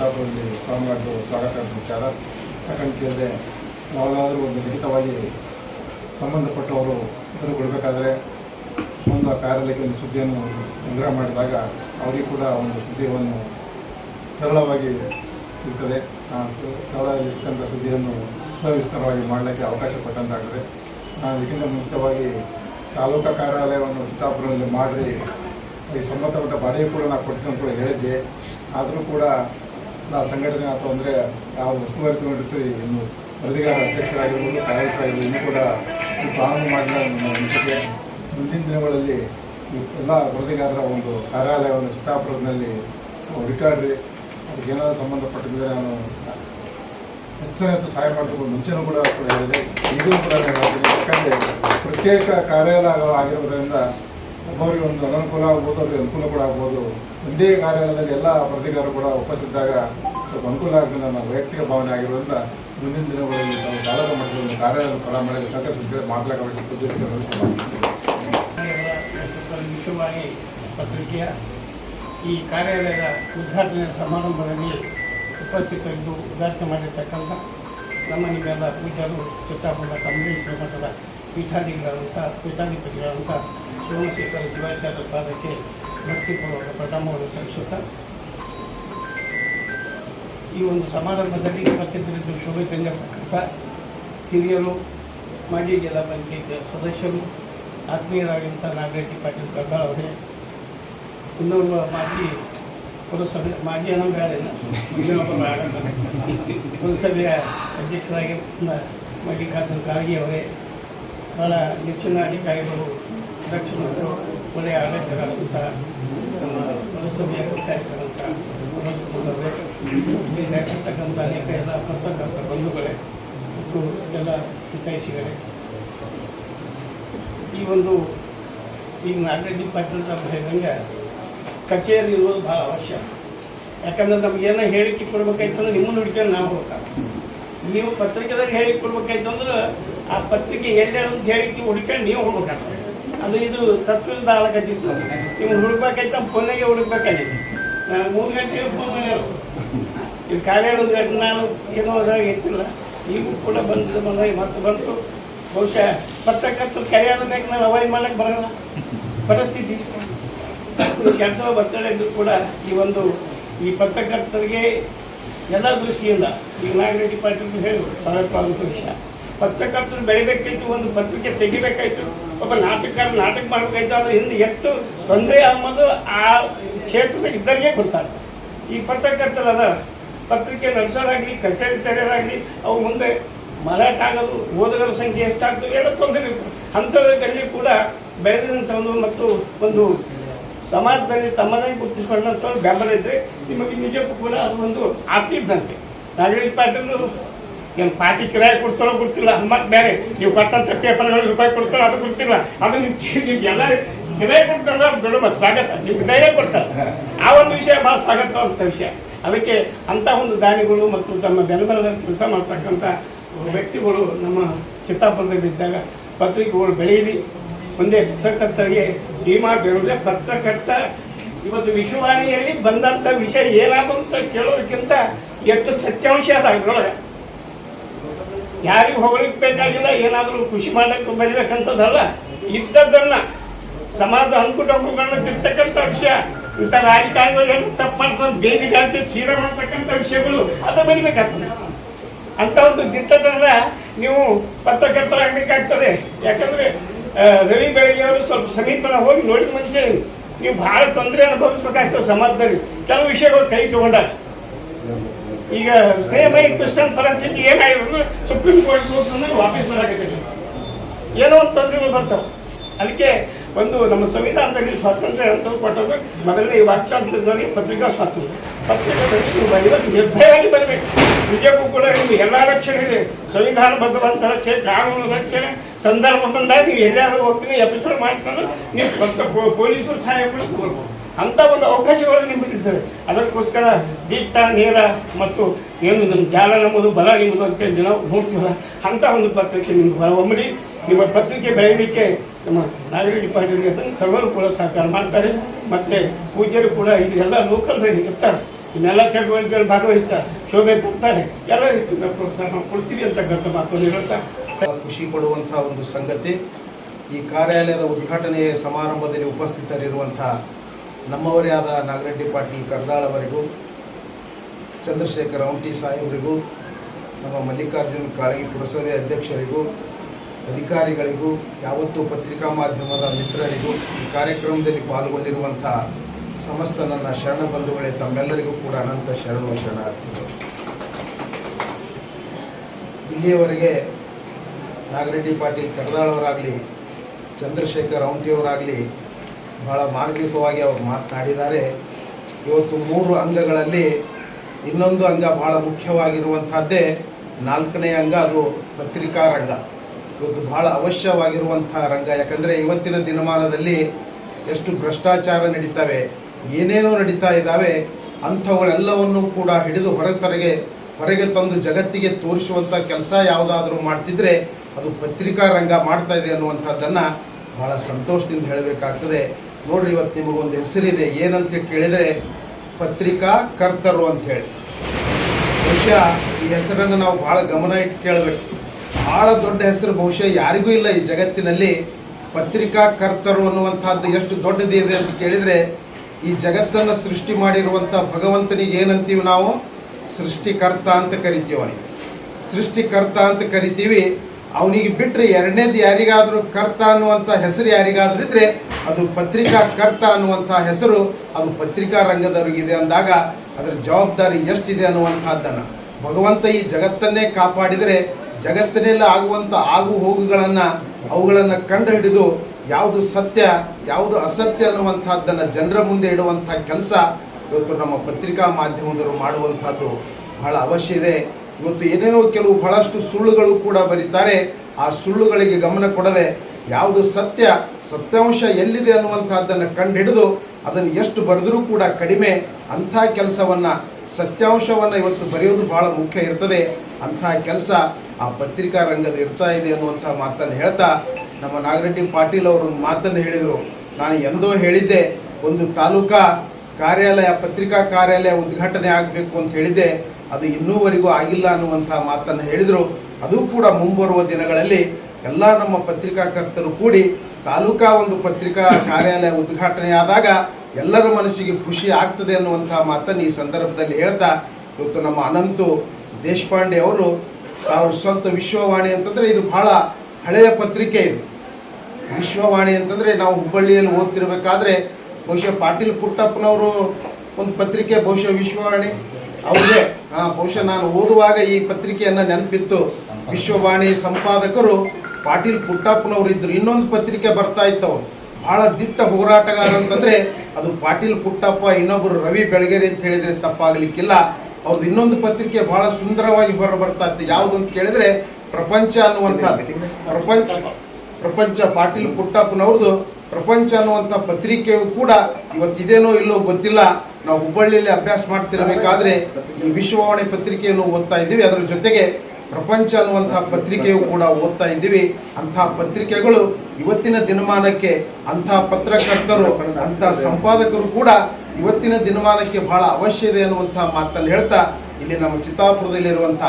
ಪ್ರಾರಂಭ ಮಾಡಿದ್ದು ಸ್ವಾಗತ ವಿಚಾರ. ಯಾಕಂತ ಕೇಳಿದ್ರೆ ಯಾವುದಾದ್ರೂ ಒಂದು ಲಿಖಿತವಾಗಿ ಸಂಬಂಧಪಟ್ಟವರು ಉತ್ತರ ಕೊಡಬೇಕಾದ್ರೆ ಒಂದು ಆ ಕಾರ್ಯಾಲಯಕ್ಕೆ ಒಂದು ಸುದ್ದಿಯನ್ನು ಸಂಗ್ರಹ ಮಾಡಿದಾಗ ಅವರಿಗೆ ಕೂಡ ಒಂದು ಸುದ್ದಿಯನ್ನು ಸರಳವಾಗಿ ಸಿಗ್ತದೆ. ಸರಳ ಸಿಕ್ಕಂಥ ಸುದ್ದಿಯನ್ನು ಸವಿಸ್ತಾರವಾಗಿ ಮಾಡಲಿಕ್ಕೆ ಅವಕಾಶ ಕೊಟ್ಟಂತಾಗ್ತದೆ. ನಾನು ಇದಕ್ಕಿಂತ ಮುಂಚಿತವಾಗಿ ತಾಲೂಕು ಕಾರ್ಯಾಲಯವನ್ನು ಚಿತ್ತಾಪುರದಲ್ಲಿ ಮಾಡಿ ಈ ಸಂಬಂಧಪಟ್ಟ ಬಾಡಿಗೆ ಕೂಡ ನಾನು ಕೊಡ್ತೀನಿ ಅಂತ ಕೂಡ ಹೇಳಿದ್ದೆ. ಆದರೂ ಕೂಡ ಸಂಘಟನೆ ಅಥವಾ ಅಂದರೆ ಯಾವ ಉಸ್ತುವಾರಿ ತಗೊಂಡಿರ್ತೀವಿ ಇನ್ನು ವರದಿಗಾರ ಅಧ್ಯಕ್ಷರಾಗಿರ್ಬೋದು ಕಾಂಗ್ರೆಸ್ ಇನ್ನೂ ಕೂಡ ಈ ಪ್ರಾರಂಭ ಮಾಡಿದ ಅನಿಸಿಕೆ ಮುಂದಿನ ದಿನಗಳಲ್ಲಿ ಎಲ್ಲ ವರದಿಗಾರರ ಒಂದು ಕಾರ್ಯಾಲಯವನ್ನು ಚಿತ್ತಾಪುರದಲ್ಲಿ ಹುಡುಕಾಡ್ರಿ ಅದಕ್ಕೆ ಸಂಬಂಧಪಟ್ಟಿದ್ದರೆ ನಾನು ಹೆಚ್ಚಿನ ಹೆಚ್ಚು ಸಹಾಯ ಮಾಡಬೇಕು. ಮುಂಚೆನೂ ಕೂಡ ಹೇಳಿದೆ. ಈಗಲೂ ಕೂಡ ನಾನು ಯಾಕಂದರೆ ಪ್ರತ್ಯೇಕ ಕಾರ್ಯಾಲಯಗಳು ಆಗಿರೋದ್ರಿಂದ ಒಬ್ಬರಿಗೆ ಒಂದು ಅನನುಕೂಲ ಆಗ್ಬೋದು, ಅವ್ರಿಗೆ ಅನುಕೂಲ ಕೂಡ ಆಗ್ಬೋದು. ಒಂದೇ ಕಾರ್ಯಾಲಯದಲ್ಲಿ ಎಲ್ಲ ಪ್ರತಿಕಾರರು ಕೂಡ ಉಪಸ್ಥಿದ್ದಾಗ ಸ್ವಲ್ಪ ಅನುಕೂಲ ಆಗಿದೆ ನನ್ನ ವೈಯಕ್ತಿಕ ಭಾವನೆ ಆಗಿರೋದ್ರಿಂದ ಮುಂದಿನ ದಿನಗಳಲ್ಲಿ ನಾವು ತಾಲೂಕು ಮಟ್ಟದಲ್ಲಿ ಒಂದು ಕಾರ್ಯಾಲಯ ಪ್ರಾರಂಭ ಮಾಡಿ ಸಹಕರಿಸಿದ್ರೆ ಮಾತನಾಡಬೇಕು ಮುಖ್ಯವಾಗಿ ಪತ್ರಿಕೆಯ ಈ ಕಾರ್ಯಾಲಯದ ಉದ್ಘಾಟನೆ ಸಮಾರಂಭದಲ್ಲಿ ಉಪಸ್ಥಿತರಿದ್ದು ಉದ್ಘಾಟನೆ ಮಾಡಿರ್ತಕ್ಕಂಥ ನಮ್ಮ ನಿಮ್ಮೆಲ್ಲ ಪೂಜ್ಯರು ಚಿತ್ತಾಪುರ ಕಮಲೇಶ್ವರ ಮಠದ ಪೀಠಾಧಿಗಳಾದಂಥ ಪೀಠಾಧಿಪತಿಗಳಾದಂಥ ಸೋಮಶೇಖರ ಶಿವಾಚಾರ್ಯ ಪಾದಕ್ಕೆ ಭಕ್ತಿಪೂರ್ವಕ ಪ್ರಣಾಮವನ್ನು ಸಲ್ಲಿಸುತ್ತಾ ಈ ಒಂದು ಸಮಾರಂಭದಲ್ಲಿ ಉಪಸ್ಥಿತರಿದ್ದು ಶೋಭೆ ತಂದಿರತಕ್ಕಂಥ ಹಿರಿಯರು ಮಾಜಿ ಜಿಲ್ಲಾ ಪಂಚಾಯತ್ ಸದಸ್ಯರು ಆತ್ಮೀಯರಾಗಿದ್ದಂಥ ನಾಗರೆಡ್ಡಿ ಪಾಟೀಲ್ ಕರ್ದಾಳ್ ಅವರೇ ಇನ್ನೊಬ್ಬ ಮಾಜಿ ಪುರಸಭೆ ಮಾಜಿ ಪುರಸಭೆಯ ಅಧ್ಯಕ್ಷರಾಗಿ ಮಲ್ಲಿಕಾರ್ಜುನ್ ಖಾರ್ಗೆ ಅವರೇ ಬಹಳ ನೆಚ್ಚಿನ ಅಧಿಕಾರಿಗಳು, ದಕ್ಷಿಣರು, ಒಳ್ಳೆಯ ಆಡಳಿತಗಾರಂಥ ನಮ್ಮ ಪುರಸಭೆಯ ಇರ್ತಕ್ಕಂಥ ಅನೇಕ ಎಲ್ಲ ಪತ್ರಕರ್ತ ಬಂಧುಗಳೇ, ಮತ್ತು ಎಲ್ಲ ಹಿತೈಷಿಗಳೇ. ಈ ಒಂದು ಈ ನಾಗರೆಡ್ಡಿ ಪಾಟೀಲ್ ಹೇಳಿದಂಗೆ ಕಚೇರಿ ಇರುವುದು ಭಾಳ ಅವಶ್ಯ. ಯಾಕಂದ್ರೆ ನಮ್ಗೆ ಏನೋ ಹೇಳಿಕೆ ಕೊಡ್ಬೇಕಾಯ್ತಂದ್ರೆ ನಿಮ್ಮನ್ನು ಹುಡ್ಕೊಂಡು ನಾವು ಹೋಗ್ಬೇಕು ನೀವು ಪತ್ರಿಕೆದಾಗ ಹೇಳಿ ಕೊಡ್ಬೇಕಾಯ್ತಂದ್ರೆ ಆ ಪತ್ರಿಕೆ ಎಲ್ಲೇ ಅಂತ ಹೇಳಿ ಹುಡ್ಕೊಂಡು ನೀವು ಹೋಗ್ಬೇಕಾಗ್ತದೆ. ಅದು ಇದು ತತ್ವದಿಂದ ಆಳಕತ್ತಿತ್ತು. ನೀವು ಹುಡುಕ್ಬೇಕಾಯ್ತು ಫೋನಾಗೆ ಹುಡುಕ್ಬೇಕಾಗಿತ್ತು ಮೂರು ಗಂಟೆಗೆ ಫೋನ್ ಇಲ್ಲಿ ಕಾರ್ಯಾಲಯದ ನಾನು ಏನೋ ಅದಾಗ ಇತ್ತಿಲ್ಲ ಈಗೂ ಕೂಡ ಬಂದಿದ್ದು ಮನವಿ ಮತ್ತೆ ಬಂತು ಬಹುಶಃ ಪತ್ರಕರ್ತರು ಬೇಕು ನಾನು ಅವಾಯ್ಡ್ ಮಾಡಕ್ಕೆ ಬರಲ್ಲ. ಪರಿಸ್ಥಿತಿ. ಕೆಲಸ ಬರ್ತಡೆ ಇದ್ದು ಕೂಡ ಈ ಒಂದು ಈ ಪತ್ರಕರ್ತರಿಗೆ ಎಲ್ಲ ದೃಷ್ಟಿಯಿಂದ ಈಗ ನಾಗರೆಡ್ಡಿ ಪಾಟೀಲ್ ಹೇಳಿದ್ರು ಬಹಳವಾದಂಥ ವಿಷಯ ಪತ್ರಕರ್ತರು ಬೆಳಿಬೇಕಾಯ್ತು ಒಂದು ಪತ್ರಿಕೆ ತೆಗಿಬೇಕಾಯ್ತು. ಒಬ್ಬ ನಾಟಕಕಾರ ನಾಟಕ ಮಾಡಬೇಕಾಯ್ತು ಅದ್ರ ಹಿಂದೆ ಎಷ್ಟು ತೊಂದರೆ ಅನ್ನೋದು ಆ ಕ್ಷೇತ್ರದ ಇದ್ದರಿಗೆ ಗೊತ್ತಾಗ್ತದೆ. ಈ ಪತ್ರಕರ್ತರು ಅದ ಪತ್ರಿಕೆ ನಡೆಸೋದಾಗಲಿ, ಕಚೇರಿ ತೆರೆಯೋದಾಗಲಿ, ಅವು ಮುಂದೆ ಮಾರಾಟ ಆಗೋದು, ಓದುಗರ ಸಂಖ್ಯೆ ಎಷ್ಟಾಗ್ತದೆ, ಎಲ್ಲ ತೊಂದರೆ ಇರ್ತದೆ. ಅಂಥದ್ರಲ್ಲಿ ಕೂಡ ಬೆಳೆದಿರುವಂಥ ಒಂದು ಮತ್ತು ಒಂದು ಸಮಾಜದಲ್ಲಿ ತಮ್ಮದೇ ಅಂತ ಬೆಂಬಲ ಇದ್ದರೆ ನಿಮಗೆ ನಿಜಕ್ಕೂ ಕೂಡ ಅದು ಒಂದು ಆಸ್ತಿ ಇದ್ದಂತೆ. ನಾಗರಿಕ ಪಾಟೀಲ್ ಏನು ಪಾರ್ಟಿ ಕಿರಾಯ ಕೊಡ್ತಾರೋ ಗೊತ್ತಿಲ್ಲ ಮತ್ತೆ ಬೇರೆ. ನೀವು ಕೊಟ್ಟಂಥ ಪೇಪರ್ಗಳು ರೂಪಾಯಿ ಕೊಡ್ತಾರೋ ಅದು ಗೊತ್ತಿಲ್ಲ. ಅದು ನಿಮ್ಗೆ ಎಲ್ಲ ಕಿರಾಯ ಕೊಡ್ತಾರಲ್ಲ ಮತ್ತು ಸ್ವಾಗತ. ನಿಮ್ಗೆ ಧೈರ್ಯ ಕೊಡ್ತಾರೆ. ಆ ಒಂದು ವಿಷಯ ಭಾಳ ಸ್ವಾಗತವಾದಂಥ ವಿಷಯ. ಅದಕ್ಕೆ ಅಂಥ ಒಂದು ದಾನಿಗಳು ಮತ್ತು ತಮ್ಮ ಬೆಂಬಲದ ಕೆಲಸ ಮಾಡ್ತಕ್ಕಂಥ ವ್ಯಕ್ತಿಗಳು ನಮ್ಮ ಚಿತ್ತಾಪುರದಲ್ಲಿದ್ದಾಗ ಪತ್ರಿಕೆಗಳು ಬೆಳೆಯಲಿ ಒಂದೇ ಪತ್ರಕರ್ತರಿಗೆ ಧೀಮಾ ಬೀಳುವುದೇ ಪತ್ರಕರ್ತ ಇವತ್ತು ವಿಶ್ವವಾಣಿಯಲ್ಲಿ ಬಂದಂಥ ವಿಷಯ ಏನಾಗುತ್ತ ಕೇಳೋದಕ್ಕಿಂತ ಎಷ್ಟು ಸತ್ಯಾಂಶ ಅದ ಅದ್ರೊಳಗೆ. ಯಾರಿಗೂ ಹೊಗಳಿಕ್ ಬೇಕಾಗಿಲ್ಲ, ಏನಾದರೂ ಖುಷಿ ಮಾಡಕ್ಕೆ ಬರಿಬೇಕಂತದಲ್ಲ, ಇದ್ದದ್ದನ್ನ ಸಮಾಜ ಅಂಕುಟೊಂಕುಗಳನ್ನ ತಿರ್ತಕ್ಕಂಥ ವಿಷಯ. ಇಂಥ ರಾಜಕಾರಣಿಗಳು ತಪ್ಪು ಮಾಡ್ತಾರೆ ಬೇದಿಗಾರ್ತಿ ಚೀರ ಮಾಡ್ತಕ್ಕಂಥ ವಿಷಯಗಳು, ಅದು ಬರಿಬೇಕಾಗ್ತದೆ. ಅಂತ ಒಂದು ದಿಟ್ಟತನದ ನೀವು ಪತ್ರಕರ್ತರಾಗಬೇಕಾಗ್ತದೆ ಯಾಕಂದ್ರೆ ರವಿ ಬೆಳಗ್ಗೆ ಅವರು ಸ್ವಲ್ಪ ಸಮೀಪನ ಹೋಗಿ ನೋಡಿದ ಮನುಷ್ಯ ನೀವು. ಭಾಳ ತೊಂದರೆ ಅನುಭವಿಸ್ಬೇಕಾಗ್ತದೆ ಸಮಾಜದಲ್ಲಿ ಕೆಲವು ವಿಷಯಗಳು ಕೈ ತಗೊಂಡಾಗ ಈಗ ಸ್ನೇಹಮಯ ಕ್ರಿಶ್ಚಿಯನ್ ಪರಿಸ್ಥಿತಿ ಏನಾಗಿರೋದು ಸುಪ್ರೀಂ ಕೋರ್ಟ್ ವಾಪಸ್ ಮಾಡಾಕತ್ತೀವಿ ಏನೋ ಒಂದು ತೊಂದರೆಗಳು ಬರ್ತಾವೆ. ಅದಕ್ಕೆ ಒಂದು ನಮ್ಮ ಸಂವಿಧಾನದಲ್ಲಿ ಸ್ವಾತಂತ್ರ್ಯ ಅಂತ ಕೊಟ್ಟದ್ದು ಮೊದಲನೇ ಈ ವಾಕ್ಯಾಂತದಲ್ಲಿ ಪತ್ರಿಕಾ ಸ್ವಾತಂತ್ರ್ಯ. ಪತ್ರಿಕಾದಲ್ಲಿ ನೀವು ಬರೆಯೋದು ನಿರ್ಭಯವಾಗಿ ಬರಬೇಕು. ನಿಜಕ್ಕೂ ಕೂಡ ನಿಮ್ಗೆ ಎಲ್ಲ ರಕ್ಷಣೆ ಇದೆ. ಸಂವಿಧಾನಬದ್ಧವಂತ ರಕ್ಷಣೆ, ಕಾನೂನು ರಕ್ಷಣೆ ಸಂದರ್ಭ ಬಂದಾಗ ನೀವು ಎಲ್ಲಾದ್ರೂ ಹೋಗ್ತೀನಿ ಎಪಿಸೋಡ್ ಮಾಡ್ಕೊಂಡು ನೀವು ಸ್ವಂತ ಪೊಲೀಸರು ಸಹಾಯ ಕೂಡ ತಗೊಳ್ಬೋದು ಅಂಥ ಒಂದು ಅವಕಾಶಗಳು ನಿಮಗಿರ್ತವೆ ಅದಕ್ಕೋಸ್ಕರ ದಿಟ್ಟ ನೇರ ಮತ್ತು ಏನು ನಮ್ಮ ಜಾಲ ನಮ್ಮದು, ಬಲ ನಿಮ್ಮದು ಅಂತ ನಾವು ನೋಡ್ತೀವಲ್ಲ ಅಂಥ ಒಂದು ಪತ್ರಿಕೆ ನಿಮ್ಗೆ ಹೊರಹೊಮ್ಮಡಿ ನಿಮ್ಮ ಪತ್ರಿಕೆ ಬೆಳೆಯಲಿಕ್ಕೆ ನಮ್ಮ ನಾಗರಿಕ ಡಿಪಾರ್ಟ್ಮೆಂಟ್ ಸರ್ವರು ಕೂಡ ಸಹಕಾರ ಮಾಡ್ತಾರೆ. ಮತ್ತು ಪೂಜ್ಯರು ಕೂಡ ಇಲ್ಲಿ ಎಲ್ಲ ಲೋಕಲ್ದಲ್ಲಿ ಇರ್ತಾರೆ. ಇನ್ನೆಲ್ಲ ಚಟುವಟಿಕೆಗಳು ಭಾಗವಹಿಸ್ತಾರೆ. ಶೋಭೆ ತರ್ತಾರೆ. ಎಲ್ಲ ರೀತಿಯಿಂದ ಪ್ರೋತ್ಸಾಹ ಕೊಡ್ತೀವಿ ಅಂತಕ್ಕಂಥ ಮಾತನ್ನು ಹೇಳ್ತಾ ಖುಷಿ ಪಡುವಂಥ ಒಂದು ಸಂಗತಿ. ಈ ಕಾರ್ಯಾಲಯದ ಉದ್ಘಾಟನೆಯ ಸಮಾರಂಭದಲ್ಲಿ ಉಪಸ್ಥಿತರಿರುವಂಥ ನಮ್ಮವರೇ ಆದ ನಾಗರೆಡ್ಡಿ ಪಾಟೀಲ್ ಕರ್ದಾಳ್ ಅವರಿಗೂ, ಚಂದ್ರಶೇಖರ್ ಔಂಟಿ ಸಾಹೇಬರಿಗೂ ನಮ್ಮ ಮಲ್ಲಿಕಾರ್ಜುನ್ ಕಾಳಗಿ ಪುರಸಭೆ ಅಧ್ಯಕ್ಷರಿಗೂ, ಅಧಿಕಾರಿಗಳಿಗೂ, ಯಾವತ್ತೂ ಪತ್ರಿಕಾ ಮಾಧ್ಯಮದ ಮಿತ್ರರಿಗೂ, ಈ ಕಾರ್ಯಕ್ರಮದಲ್ಲಿ ಪಾಲ್ಗೊಂಡಿರುವಂಥ ಸಮಸ್ತ ನನ್ನ ಶರಣ ಬಂಧುಗಳೇ, ತಮ್ಮೆಲ್ಲರಿಗೂ ಕೂಡ ಅನಂತ ಶರಣ ಶರಣಾರ್ಥಿಗಳು ಇಲ್ಲಿಯವರೆಗೆ ನಾಗರೆಡ್ಡಿ ಪಾಟೀಲ್ ಕಡದಾಳವರಾಗಲಿ, ಚಂದ್ರಶೇಖರ್ ಔಂಟಿಯವರಾಗಲಿ ಬಹಳ ಮಾರ್ಮಿಕವಾಗಿ ಅವರು ಮಾತನಾಡಿದ್ದಾರೆ. ಇವತ್ತು ಮೂರು ಅಂಗಗಳಲ್ಲಿ ಇನ್ನೊಂದು ಅಂಗ ಬಹಳ ಮುಖ್ಯವಾಗಿರುವಂಥದ್ದೇ ನಾಲ್ಕನೇ ಅಂಗ, ಅದು ಪತ್ರಿಕಾ ರಂಗ. ಇವತ್ತು ಬಹಳ ಅವಶ್ಯವಾಗಿರುವಂಥ ರಂಗ. ಯಾಕಂದರೆ ಇವತ್ತಿನ ದಿನಮಾನದಲ್ಲಿ ಎಷ್ಟು ಭ್ರಷ್ಟಾಚಾರ ನಡೀತವೆ, ಏನೇನೋ ನಡೀತಾ ಇದ್ದಾವೆ, ಅಂಥವುಗಳೆಲ್ಲವನ್ನು ಕೂಡ ಹಿಡಿದು ಹೊರತರೆಗೆ ಹೊರಗೆ ತಂದು ಜಗತ್ತಿಗೆ ತೋರಿಸುವಂಥ ಕೆಲಸ ಯಾವುದಾದ್ರೂ ಮಾಡ್ತಿದ್ರೆ ಅದು ಪತ್ರಿಕಾ ರಂಗ ಮಾಡ್ತಾ ಇದೆ ಅನ್ನುವಂಥದ್ದನ್ನು ಬಹಳ ಸಂತೋಷದಿಂದ ಹೇಳಬೇಕಾಗ್ತದೆ. ನೋಡ್ರಿ ಇವತ್ತು ನಿಮಗೊಂದು ಹೆಸರಿದೆ. ಏನಂತ ಕೇಳಿದರೆ ಪತ್ರಿಕಾ ಕರ್ತರು ಅಂತ ಹೇಳಿ. ಬಹುಶಃ ಈ ಹೆಸರನ್ನು ನಾವು ಭಾಳ ಗಮನ ಇಟ್ಟು ಕೇಳಬೇಕು. ಭಾಳ ದೊಡ್ಡ ಹೆಸರು. ಬಹುಶಃ ಯಾರಿಗೂ ಇಲ್ಲ ಈ ಜಗತ್ತಿನಲ್ಲಿ ಪತ್ರಿಕಾ ಕರ್ತರು ಅನ್ನುವಂಥದ್ದು ಎಷ್ಟು ದೊಡ್ಡದಿದೆ ಅಂತ ಕೇಳಿದರೆ ಈ ಜಗತ್ತನ್ನು ಸೃಷ್ಟಿ ಮಾಡಿರುವಂಥ ಭಗವಂತನಿಗೆ ಏನಂತೀವಿ ನಾವು? ಸೃಷ್ಟಿಕರ್ತ ಅಂತ ಕರಿತೀವಿ ಅವನಿಗೆ. ಸೃಷ್ಟಿಕರ್ತ ಅಂತ ಕರಿತೀವಿ, ಅವನಿಗೆ ಬಿಟ್ಟರೆ ಎರಡನೇದು ಯಾರಿಗಾದರೂ ಕರ್ತ ಅನ್ನುವಂಥ ಹೆಸರು ಯಾರಿಗಾದರೂ ಇದ್ದರೆ ಅದು ಪತ್ರಿಕಾ ಕರ್ತ ಅನ್ನುವಂಥ ಹೆಸರು ಅದು ಪತ್ರಿಕಾ ರಂಗದವ್ರಿಗಿದೆ ಅಂದಾಗ ಅದರ ಜವಾಬ್ದಾರಿ ಎಷ್ಟಿದೆ ಅನ್ನುವಂಥದ್ದನ್ನು. ಭಗವಂತ ಈ ಜಗತ್ತನ್ನೇ ಕಾಪಾಡಿದರೆ ಜಗತ್ತಿನಲ್ಲಿ ಆಗುವಂಥ ಆಗು ಹೋಗುಗಳನ್ನು ಅವುಗಳನ್ನು ಕಂಡು ಹಿಡಿದು ಯಾವುದು ಸತ್ಯ, ಯಾವುದು ಅಸತ್ಯ ಅನ್ನುವಂಥದ್ದನ್ನು ಜನರ ಮುಂದೆ ಇಡುವಂಥ ಕೆಲಸ ಇವತ್ತು ನಮ್ಮ ಪತ್ರಿಕಾ ಮಾಧ್ಯಮದವರು ಮಾಡುವಂಥದ್ದು ಬಹಳ ಅವಶ್ಯ ಇದೆ. ಇವತ್ತು ಏನೇನೋ ಕೆಲವು ಬಹಳಷ್ಟು ಸುಳ್ಳುಗಳು ಕೂಡ ಬರೀತಾರೆ. ಆ ಸುಳ್ಳುಗಳಿಗೆ ಗಮನ ಕೊಡದೆ ಯಾವುದು ಸತ್ಯ, ಸತ್ಯಾಂಶ ಎಲ್ಲಿದೆ ಅನ್ನುವಂಥದ್ದನ್ನು ಕಂಡುಹಿಡಿದು ಅದನ್ನು ಎಷ್ಟು ಬರೆದರೂ ಕೂಡ ಕಡಿಮೆ ಅಂಥ ಕೆಲಸವನ್ನು, ಸತ್ಯಾಂಶವನ್ನು ಇವತ್ತು ಬರೆಯೋದು ಬಹಳ ಮುಖ್ಯ ಇರ್ತದೆ. ಅಂಥ ಕೆಲಸ ಆ ಪತ್ರಿಕಾ ರಂಗದ ಇರ್ತಾ ಇದೆ ಅನ್ನುವಂಥ ಮಾತನ್ನು ಹೇಳ್ತಾ ನಮ್ಮ ನಾಗರೆಡ್ಡಿ ಪಾಟೀಲ್ ಅವರು ಮಾತನ್ನು ಹೇಳಿದರು. ನಾನು ಎಂದೋ ಹೇಳಿದ್ದೆ, ಒಂದು ತಾಲೂಕಾ ಕಾರ್ಯಾಲಯ, ಪತ್ರಿಕಾ ಕಾರ್ಯಾಲಯ ಉದ್ಘಾಟನೆ ಆಗಬೇಕು ಅಂತ ಹೇಳಿದ್ದೆ ಅದು ಇನ್ನೂವರೆಗೂ ಆಗಿಲ್ಲ ಅನ್ನುವಂಥ ಮಾತನ್ನು ಹೇಳಿದರು. ಅದು ಕೂಡ ಮುಂಬರುವ ದಿನಗಳಲ್ಲಿ ಎಲ್ಲ ನಮ್ಮ ಪತ್ರಿಕಾಕರ್ತರು ಕೂಡಿ ತಾಲೂಕಾ ಒಂದು ಪತ್ರಿಕಾ ಕಾರ್ಯಾಲಯ ಉದ್ಘಾಟನೆ ಆದಾಗ ಎಲ್ಲರ ಮನಸ್ಸಿಗೆ ಖುಷಿ ಆಗ್ತದೆ ಅನ್ನುವಂಥ ಮಾತನ್ನು ಈ ಸಂದರ್ಭದಲ್ಲಿ ಹೇಳ್ತಾ ಇವತ್ತು ನಮ್ಮ ಅನಂತು ದೇಶಪಾಂಡೆ ಅವರು ತಾವು ಸ್ವಂತ ವಿಶ್ವವಾಣಿ ಅಂತಂದರೆ ಇದು ಬಹಳ ಹಳೆಯ ಪತ್ರಿಕೆ ಇದು. ವಿಶ್ವವಾಣಿ ಅಂತಂದರೆ ನಾವು ಹುಬ್ಬಳ್ಳಿಯಲ್ಲಿ ಓದ್ತಿರ್ಬೇಕಾದ್ರೆ ಬಹುಶಃ ಪಾಟೀಲ್ ಪುಟ್ಟಪ್ಪನವರು ಒಂದು ಪತ್ರಿಕೆ, ಬಹುಶಃ ವಿಶ್ವವಾಣಿ. ಅವ್ರಿಗೆ ಹಾಂ ಬಹುಶಃ ನಾನು ಓದುವಾಗ ಈ ಪತ್ರಿಕೆಯನ್ನು ನೆನಪಿತ್ತು. ವಿಶ್ವವಾಣಿ ಸಂಪಾದಕರು ಪಾಟೀಲ್ ಪುಟ್ಟಪ್ಪನವರು ಇದ್ರು ಇನ್ನೊಂದು ಪತ್ರಿಕೆ ಬರ್ತಾ ಇತ್ತವು ಬಹಳ ದಿಟ್ಟ ಹೋರಾಟಗಾರ ಅಂತಂದ್ರೆ ಅದು ಪಾಟೀಲ್ ಪುಟ್ಟಪ್ಪ ಇನ್ನೊಬ್ಬರು ರವಿ ಬೆಳಗೆರೆ ಅಂತ ಹೇಳಿದ್ರೆ ತಪ್ಪಾಗಲಿಕ್ಕಿಲ್ಲ. ಅವ್ರದ್ದು ಇನ್ನೊಂದು ಪತ್ರಿಕೆ ಬಹಳ ಸುಂದರವಾಗಿ ಹೊರ ಬರ್ತಾ ಇತ್ತು. ಯಾವುದು ಅಂತ ಕೇಳಿದ್ರೆ ಪ್ರಪಂಚ ಅನ್ನುವಂಥ ಪ್ರಪಂಚ ಪ್ರಪಂಚ ಪಾಟೀಲ್ ಪುಟ್ಟಪ್ಪನವ್ರದ್ದು ಪ್ರಪಂಚ ಅನ್ನುವಂಥ ಪತ್ರಿಕೆಯು ಕೂಡ ಇವತ್ತಿದೇನೋ ಇಲ್ಲೋ ಗೊತ್ತಿಲ್ಲ. ನಾವು ಹುಬ್ಬಳ್ಳಿಯಲ್ಲಿ ಅಭ್ಯಾಸ ಮಾಡ್ತಿರಬೇಕಾದ್ರೆ ಈ ವಿಶ್ವವಾಣಿ ಪತ್ರಿಕೆಯನ್ನು ಓದ್ತಾ ಇದ್ದೀವಿ. ಅದರ ಜೊತೆಗೆ ಪ್ರಪಂಚ ಅನ್ನುವಂಥ ಪತ್ರಿಕೆಯು ಕೂಡ ಓದ್ತಾ ಇದ್ದೀವಿ. ಅಂಥ ಪತ್ರಿಕೆಗಳು ಇವತ್ತಿನ ದಿನಮಾನಕ್ಕೆ ಅಂಥ ಪತ್ರಕರ್ತರು, ಅಂಥ ಸಂಪಾದಕರು ಕೂಡ ಇವತ್ತಿನ ದಿನಮಾನಕ್ಕೆ ಬಹಳ ಅವಶ್ಯ ಇದೆ ಅನ್ನುವಂಥ ಮಾತನ್ನು ಹೇಳ್ತಾ ಇಲ್ಲಿ ನಮ್ಮ ಚಿತ್ತಾಪುರದಲ್ಲಿರುವಂಥ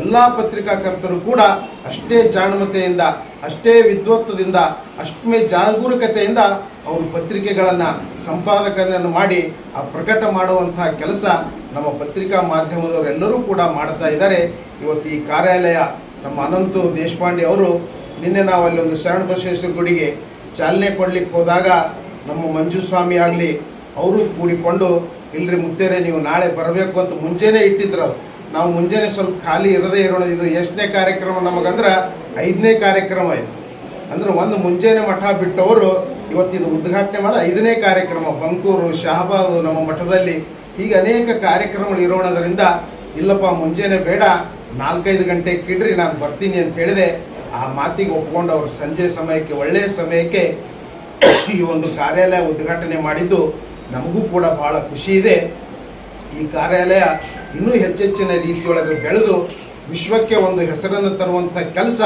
ಎಲ್ಲ ಪತ್ರಿಕಾಕರ್ತರು ಕೂಡ ಅಷ್ಟೇ ಜಾಣಮತೆಯಿಂದ, ಅಷ್ಟೇ ವಿದ್ವತ್ತದಿಂದ ಅಷ್ಟೇ ಜಾಗರೂಕತೆಯಿಂದ ಅವರು ಪತ್ರಿಕೆಗಳನ್ನು, ಸಂಪಾದಕರನ್ನು ಮಾಡಿ ಆ ಪ್ರಕಟ ಮಾಡುವಂಥ ಕೆಲಸ ನಮ್ಮ ಪತ್ರಿಕಾ ಮಾಧ್ಯಮದವರೆಲ್ಲರೂ ಕೂಡ ಮಾಡ್ತಾ ಇದ್ದಾರೆ. ಇವತ್ತು ಈ ಕಾರ್ಯಾಲಯ ನಮ್ಮ ಅನಂತು ದೇಶಪಾಂಡೆ ಅವರು ನಿನ್ನೆ ನಾವು ಅಲ್ಲಿ ಒಂದು ಶರಣ ಬಸವೇಶ್ವರ ಗುಡಿಗೆ ಚಾಲನೆ ಕೊಡ್ಲಿಕ್ಕೆ ಹೋದಾಗ ನಮ್ಮ ಮಂಜುಸ್ವಾಮಿ ಆಗಲಿ ಅವರು ಕೂಡಿಕೊಂಡು, ಇಲ್ರಿ ಮುತ್ತೇರೆ, ನೀವು ನಾಳೆ ಬರಬೇಕು ಅಂತ ಮುಂಚೆನೇ ಇಟ್ಟಿದ್ರು ನಾವು ಮುಂಜಾನೆ ಸ್ವಲ್ಪ ಖಾಲಿ ಇರದೇ ಇರೋಣ, ಇದು ಎಷ್ಟನೇ ಕಾರ್ಯಕ್ರಮ ನಮಗಂದ್ರೆ ಐದನೇ ಕಾರ್ಯಕ್ರಮ ಇದು. ಅಂದ್ರೆ ಒಂದು ಮುಂಜಾನೆ ಮಠ ಬಿಟ್ಟವರು ಇವತ್ತಿದು ಉದ್ಘಾಟನೆ ಮಾಡಿ ಐದನೇ ಕಾರ್ಯಕ್ರಮ, ಬಂಕೂರು, ಶಹಬಾದ್ ನಮ್ಮ ಮಠದಲ್ಲಿ. ಹೀಗೆ ಅನೇಕ ಕಾರ್ಯಕ್ರಮಗಳು ಇರೋಣದರಿಂದ, ಇಲ್ಲಪ್ಪ ಮುಂಜಾನೆ ಬೇಡ, ನಾಲ್ಕೈದು ಗಂಟೆಗೆ ಕಿಡ್ರಿ ನಾನು ಬರ್ತೀನಿ ಅಂತ ಹೇಳಿದೆ. ಆ ಮಾತಿಗೆ ಒಪ್ಕೊಂಡು ಅವರು ಸಂಜೆ ಸಮಯಕ್ಕೆ ಒಳ್ಳೆಯ ಸಮಯಕ್ಕೆ ಈ ಒಂದು ಕಾರ್ಯಾಲಯ ಉದ್ಘಾಟನೆ ಮಾಡಿದ್ದು. ನಮಗೂ ಕೂಡ ಬಹಳ ಖುಷಿ ಇದೆ. ಈ ಕಾರ್ಯಾಲಯ ಇನ್ನೂ ಹೆಚ್ಚೆಚ್ಚಿನ ರೀತಿಯೊಳಗೆ ಬೆಳೆದು ವಿಶ್ವಕ್ಕೆ ಒಂದು ಹೆಸರನ್ನು ತರುವಂಥ ಕೆಲಸ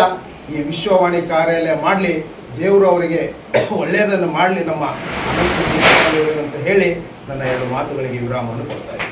ಈ ವಿಶ್ವವಾಣಿ ಕಾರ್ಯಾಲಯ ಮಾಡಲಿ. ದೇವರು ಅವರಿಗೆ ಒಳ್ಳೆಯದನ್ನು ಮಾಡಲಿ ನಮ್ಮ ಅಂತ ಹೇಳಿ ನನ್ನ ಎರಡು ಮಾತುಗಳಿಗೆ ವಿರಾಮವನ್ನು ಕೊಡ್ತಾ ಇದ್ದೀನಿ.